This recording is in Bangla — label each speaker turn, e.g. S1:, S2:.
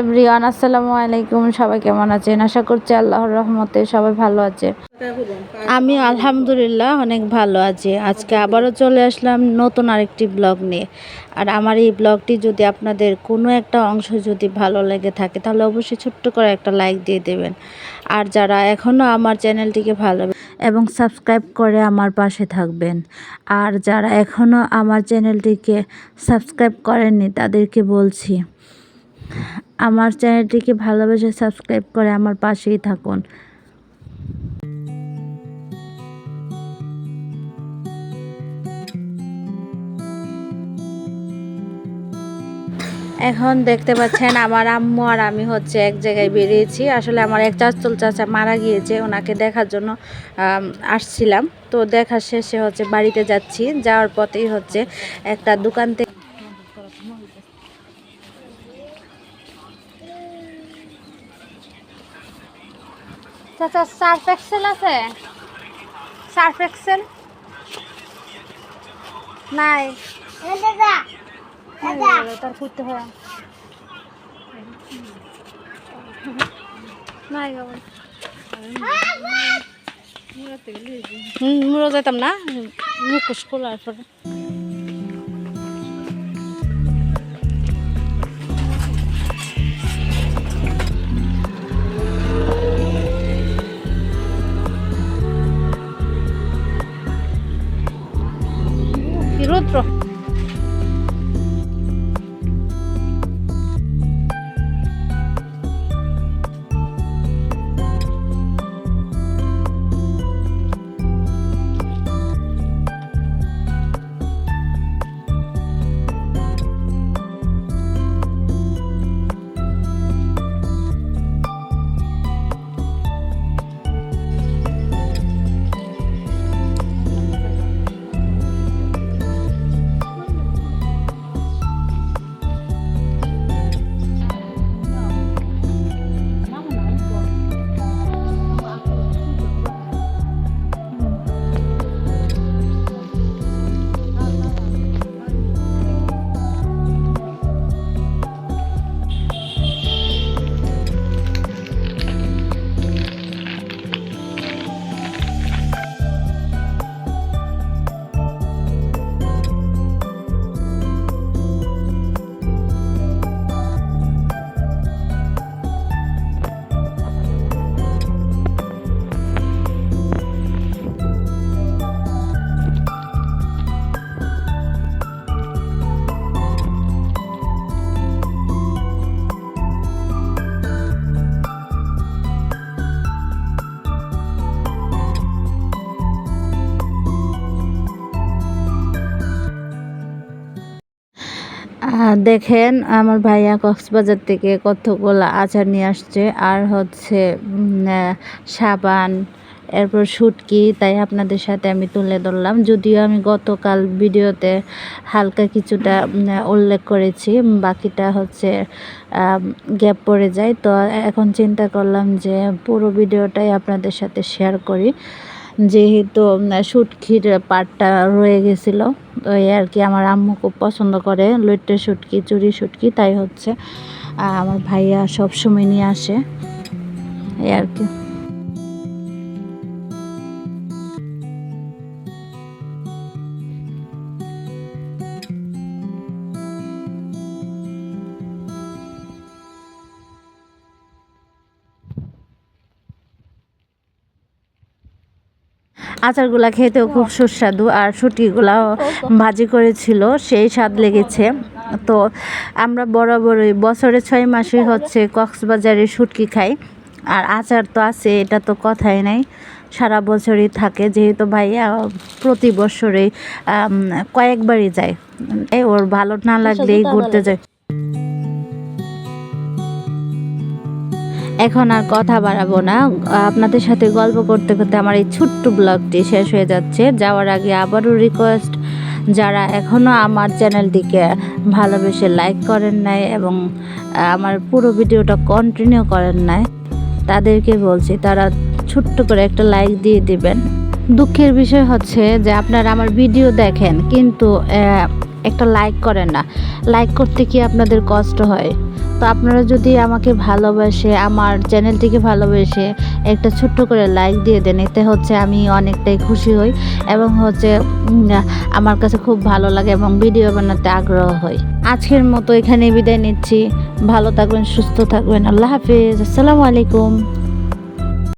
S1: এভরিওয়ান, আসসালামু আলাইকুম। সবাই কেমন আছেন? আশা করছি আল্লাহর রহমতে সবাই ভালো আছে। আমি আলহামদুলিল্লাহ অনেক ভালো আছি। আজকে আবারও চলে আসলাম নতুন আরেকটি ব্লগ নিয়ে। আর আমার এই ব্লগটি যদি আপনাদের কোনো একটা অংশ যদি ভালো লেগে থাকে, তাহলে অবশ্যই ছোট্ট করে একটা লাইক দিয়ে দেবেন। আর যারা এখনও আমার চ্যানেলটিকে ভালো এবং সাবস্ক্রাইব করে আমার পাশে থাকবেন, আর যারা এখনও আমার চ্যানেলটিকে সাবস্ক্রাইব করেননি, তাদেরকে বলছি আমার চ্যানেলটিকে ভালোবেসে সাবস্ক্রাইব করে আমার পাশেই থাকুন। এখন দেখতে পাচ্ছেন আমার আম্মু আর আমি হচ্ছে এক জায়গায় বেরিয়েছি। আসলে আমার এক চাচল চাচা মারা গিয়েছে, ওনাকে দেখার জন্য আসছিলাম। তো দেখা শেষে হচ্ছে বাড়িতে যাচ্ছি। যাওয়ার পথেই হচ্ছে একটা দোকান থেকে চাচা সার্ফ এক্সেল আছে? Surf Excel? নাই। তার করতে হয়। নাই মুড়ো যেতাম না? মুখোশ খোলার পরে। কি রৌদ্র দেখেন আমার ভাইয়া কক্সবাজার থেকে কতগুলো আচার নিয়ে আসছে। আর হচ্ছে সাবান, এরপর শুটকি, তাই আপনাদের সাথে আমি তুলে ধরলাম। যদিও আমি গতকাল ভিডিওতে হালকা কিছুটা উল্লেখ করেছি বাকিটা হচ্ছে গ্যাপ পড়ে যায়। তো এখন চিন্তা করলাম যে পুরো ভিডিওটাই আপনাদের সাথে শেয়ার করি। যেহেতু শুটকির পাটটা রয়ে গেছিল, তো এই আর কি আমার আম্মু খুব পছন্দ করে, লইট্টে শুটকি, চুরি সুটকি তাই হচ্ছে আমার ভাইয়া সব সময় নিয়ে আসে, এই আর কি। আচারগুলা খেতেও খুব সুস্বাদু আর শুটকিগুলাও ভাজি করেছিল সেই স্বাদ লেগেছে। তো আমরা বরাবরই বছরে ছয় মাসে হচ্ছে কক্সবাজারে শুটকি খাই। আর আচার তো আছে এটা তো কথাই নাই। সারা বছরই থাকে যেহেতু ভাইয়া প্রতি বছরেই আম, কয়েকবারই যায়। এই ওর ভালো না লাগলেই ঘুরতে যায়। এখন আর কথা বাড়াবো না। আপনাদের সাথে গল্প করতে করতে আমার এই ছোট্ট ব্লগটি শেষ হয়ে যাচ্ছে। যাওয়ার আগে আবারও রিকোয়েস্ট যারা এখনও আমার চ্যানেলটিকে ভালোবেসে লাইক করেন নাই এবং আমার পুরো ভিডিওটা কন্টিনিউ করেন নাই, তাদেরকে বলছি তারা ছোট্ট করে একটা লাইক দিয়ে দিবেন। দুঃখের বিষয় হচ্ছে যে আপনারা আমার ভিডিও দেখেন, কিন্তু একটা লাইক করেন না। লাইক করতে কি আপনাদের কষ্ট হয়? তো আপনারা যদি আমাকে ভালোবাসে, আমার চ্যানেলটিকে ভালোবেসে একটা ছোট্ট করে লাইক দিয়ে দেন, এতে হচ্ছে আমি অনেকটাই খুশি হই এবং হচ্ছে আমার কাছে খুব ভালো লাগে এবং ভিডিও বানাতে আগ্রহ হই। আজকের মতো এখানে বিদায় নিচ্ছি। ভালো থাকবেন, সুস্থ থাকবেন। আল্লাহ হাফিজ। আসসালামু আলাইকুম।